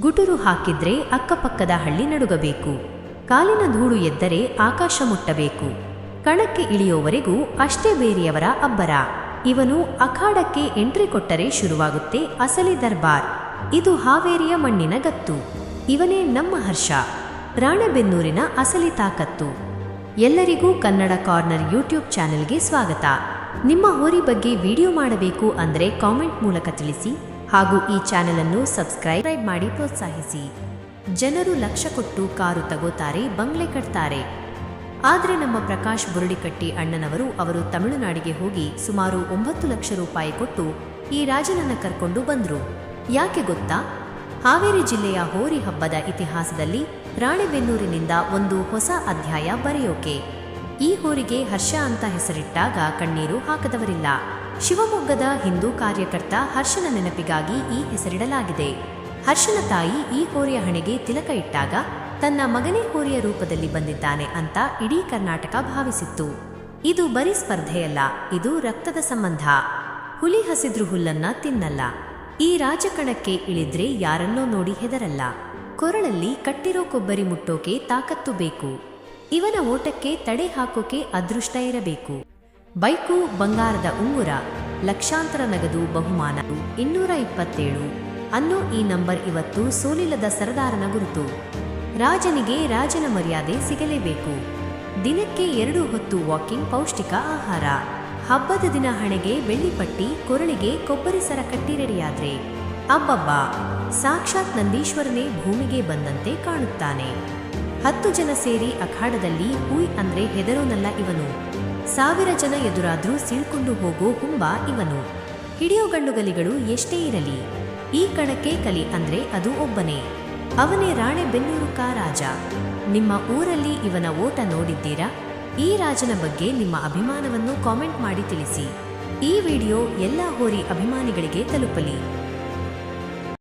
ಗುಟುರು ಹಾಕಿದ್ರೆ ಅಕ್ಕಪಕ್ಕದ ಹಳ್ಳಿ ನಡುಗಬೇಕು. ಕಾಲಿನ ಧೂಳು ಎದ್ದರೆ ಆಕಾಶ ಮುಟ್ಟಬೇಕು. ಕಣಕ್ಕೆ ಇಳಿಯೋವರೆಗೂ ಅಷ್ಟೇ ಬೇರೆಯವರ ಅಬ್ಬರ. ಇವನು ಅಖಾಡಕ್ಕೆ ಎಂಟ್ರಿ ಕೊಟ್ಟರೆ ಶುರುವಾಗುತ್ತೆ ಅಸಲಿ ದರ್ಬಾರ್. ಇದು ಹಾವೇರಿಯ ಮಣ್ಣಿನ ಗತ್ತು. ಇವನೇ ನಮ್ಮ ಹರ್ಷ. ರಾಣೆಬೆನ್ನೂರಿನ ಅಸಲಿ ತಾಕತ್ತು. ಎಲ್ಲರಿಗೂ ಕನ್ನಡ ಕಾರ್ನರ್ ಯೂಟ್ಯೂಬ್ ಚಾನೆಲ್ಗೆ ಸ್ವಾಗತ. ನಿಮ್ಮ ಹೋರಿ ಬಗ್ಗೆ ವಿಡಿಯೋ ಮಾಡಬೇಕು ಅಂದರೆ ಕಾಮೆಂಟ್ ಮೂಲಕ ತಿಳಿಸಿ ಹಾಗೂ ಈ ಚಾನೆಲ್ ಅನ್ನು ಸಬ್ಸ್ಕ್ರೈಬ್ ಮಾಡಿ ಪ್ರೋತ್ಸಾಹಿಸಿ. ಜನರು ಲಕ್ಷ ಕೊಟ್ಟು ಕಾರು ತಗೋತಾರೆ, ಬಂಗ್ಲೆ ಕಟ್ತಾರೆ. ಆದರೆ ನಮ್ಮ ಪ್ರಕಾಶ್ ಬುರುಡಿಕಟ್ಟಿ ಅಣ್ಣನವರು ಅವರು ತಮಿಳುನಾಡಿಗೆ ಹೋಗಿ ಸುಮಾರು ಒಂಬತ್ತು ಲಕ್ಷ ರೂಪಾಯಿ ಕೊಟ್ಟು ಈ ರಾಜನನ್ನು ಕರ್ಕೊಂಡು ಬಂದರು. ಯಾಕೆ ಗೊತ್ತಾ? ಹಾವೇರಿ ಜಿಲ್ಲೆಯ ಹೋರಿ ಹಬ್ಬದ ಇತಿಹಾಸದಲ್ಲಿ ರಾಣೆಬೆನ್ನೂರಿನಿಂದ ಒಂದು ಹೊಸ ಅಧ್ಯಾಯ ಬರೆಯೋಕೆ. ಈ ಹೋರಿಗೆ ಹರ್ಷ ಅಂತ ಹೆಸರಿಟ್ಟಾಗ ಕಣ್ಣೀರು ಹಾಕದವರಿಲ್ಲ. ಶಿವಮೊಗ್ಗದ ಹಿಂದೂ ಕಾರ್ಯಕರ್ತ ಹರ್ಷನ ನೆನಪಿಗಾಗಿ ಈ ಹೆಸರಿಡಲಾಗಿದೆ. ಹರ್ಷನ ತಾಯಿ ಈ ಕೋರಿಯ ಹಣೆಗೆ ತಿಲಕ ಇಟ್ಟಾಗ ತನ್ನ ಮಗನೇ ಕೋರಿಯ ರೂಪದಲ್ಲಿ ಬಂದಿದ್ದಾನೆ ಅಂತ ಇಡೀ ಕರ್ನಾಟಕ ಭಾವಿಸಿತ್ತು. ಇದು ಬರೀ ಸ್ಪರ್ಧೆಯಲ್ಲ, ಇದು ರಕ್ತದ ಸಂಬಂಧ. ಹುಲಿ ಹಸಿದ್ರು ಹುಲ್ಲನ್ನ ತಿನ್ನಲ್ಲ. ಈ ರಾಜಕಣಕ್ಕೆ ಇಳಿದ್ರೆ ಯಾರನ್ನೋ ನೋಡಿ ಹೆದರಲ್ಲ. ಕೊರಳಲ್ಲಿ ಕಟ್ಟಿರೋ ಕೊಬ್ಬರಿ ಮುಟ್ಟೋಕೆ ತಾಕತ್ತು ಬೇಕು. ಇವನ ಓಟಕ್ಕೆ ತಡೆ ಹಾಕೋಕೆ ಅದೃಷ್ಟ ಇರಬೇಕು. ಬೈಕು ಬಂಗಾರದ ಉಂಗುರ ಲಕ್ಷಾಂತರ ನಗದು ಬಹುಮಾನ. ಇನ್ನೂರ ಇಪ್ಪತ್ತೇಳು ಅನ್ನೋ ಈ ನಂಬರ್ ಇವತ್ತು ಸೋಲಿಲ್ಲದ ಸರದಾರನ ಗುರುತು. ರಾಜನಿಗೆ ರಾಜನ ಮರ್ಯಾದೆ ಸಿಗಲೇಬೇಕು. ದಿನಕ್ಕೆ ಎರಡು ಹೊತ್ತು ವಾಕಿಂಗ್ ಪೌಷ್ಟಿಕ ಆಹಾರ. ಹಬ್ಬದ ದಿನ ಹಣೆಗೆ ಬೆಳ್ಳಿಪಟ್ಟಿ ಕೊರಳಿಗೆ ಕೊಬ್ಬರಿ ಸರ ಕಟ್ಟಿ ರೆಡಿಯಾದ್ರೆ. ಅಬ್ಬಬ್ಬ! ಸಾಕ್ಷಾತ್ ನಂದೀಶ್ವರನೇ ಭೂಮಿಗೆ ಬಂದಂತೆ ಕಾಣುತ್ತಾನೆ. ಹತ್ತು ಜನ ಸೇರಿ ಅಖಾಡದಲ್ಲಿ ಹುಯ್ ಅಂದ್ರೆ ಹೆದರೋನಲ್ಲ ಇವನು. ಸಾವಿರ ಜನ ಎದುರಾದ್ರೂ ಸೀಳ್ಕೊಂಡು ಹೋಗೋ ಹುಂಬ ಇವನು. ಹಿಡಿಯೋ ಗಂಡುಗಲಿಗಳು ಎಷ್ಟೇ ಇರಲಿ, ಈ ಕಣಕ್ಕೆ ಕಲಿ ಅಂದ್ರೆ ಅದು ಒಬ್ಬನೇ. ಅವನೇ ರಾಣೆಬೆನ್ನೂರು ಕಾ ರಾಜ. ನಿಮ್ಮ ಊರಲ್ಲಿ ಇವನ ಓಟ ನೋಡಿದ್ದೀರಾ? ಈ ರಾಜನ ಬಗ್ಗೆ ನಿಮ್ಮ ಅಭಿಮಾನವನ್ನು ಕಾಮೆಂಟ್ ಮಾಡಿ ತಿಳಿಸಿ. ಈ ವಿಡಿಯೋ ಎಲ್ಲ ಹೋರಿ ಅಭಿಮಾನಿಗಳಿಗೆ ತಲುಪಲಿ.